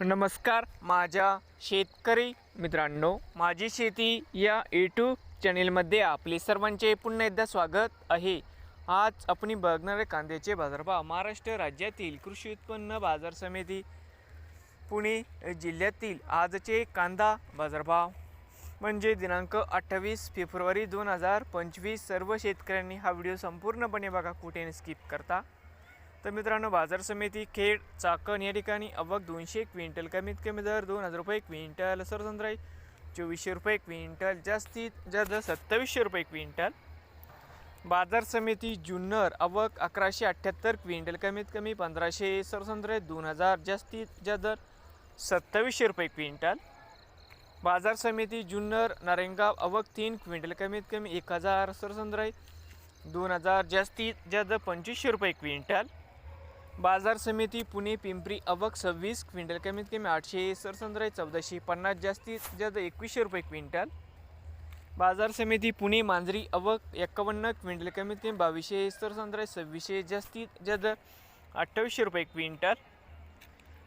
नमस्कार माझ्या शेतकरी मित्रांनो माझी शेती या यूट्यूब चॅनेलमध्ये आपले सर्वांचे पुन्हा एकदा स्वागत आहे. आज आपण बघणारे कांद्याचे बाजारभाव. महाराष्ट्र राज्यातील कृषी उत्पन्न बाजार समिती पुणे जिल्ह्यातील आजचे कांदा बाजारभाव. म्हणजे दिनांक अठ्ठावीस फेब्रुवारी दोन हजार पंचवीस सर्व शेतकऱ्यांनी हा व्हिडिओ संपूर्णपणे बघा कुठे स्किप करता. तर मित्रांनो बाजार समिती खेड चाकण या ठिकाणी अवक दोनशे क्विंटल कमीत कमी दर दोन हजार रुपये क्विंटल. सरसंद्राई चोवीसशे रुपये क्विंटल जास्तीत जास्त सत्तावीसशे रुपये क्विंटल. बाजार समिती जुन्नर अवक अकराशे अठ्ठ्याहत्तर क्विंटल कमीत कमी पंधराशे सरसंद्राई दोन हजार जास्तीत जास्त दर सत्तावीसशे रुपये क्विंटल. बाजार समिती जुन्नर नारायणगाव अवक तीन क्विंटल कमीत कमी एक हजार सरसंद्राई दोन हजार जास्तीत जास्त पंचवीसशे रुपये क्विंटल. बाजार समिती पुणे पिंपरी अवक सव्वीस क्विंटल कमीत कमी आठशे सरसंद्राई चौदाशे पन्नास जास्तीत जास्त एकवीसशे रुपये क्विंटल. बाजार समिती पुणे मांजरी अवक एक्कावन्न क्विंटल कमीत कमी बावीसशे सरसंद्राई सव्वीसशे जास्तीत जास्त अठ्ठावीसशे रुपये क्विंटल.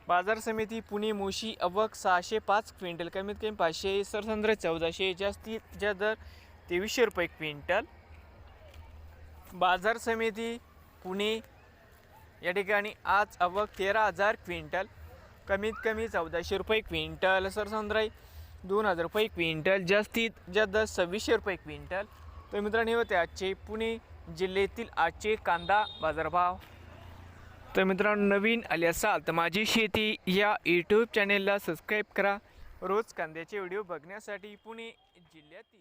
बाजार समिती पुणे मोशी अवक सहाशे पाच क्विंटल कमीत कमी पाचशे सरसंद्राई चौदाशे जास्तीत जास्त दर तेवीसशे रुपये क्विंटल. बाजार समिती पुणे या ठिकाणी आज अवक तेरा हजार क्विंटल कमीत कमी चौदाशे रुपये क्विंटल सरसंद्राई दोन हजार रुपये क्विंटल जास्तीत जास्त सव्वीसशे रुपये क्विंटल. तर मित्रांनो होते आजचे पुणे जिल्ह्यातील आजचे कांदा बाजारभाव. तर मित्रांनो नवीन आले असाल तर माझी शेती या यूट्यूब चॅनेलला सबस्क्राईब करा. रोज कांद्याचे व्हिडिओ बघण्यासाठी पुणे जिल्ह्यातील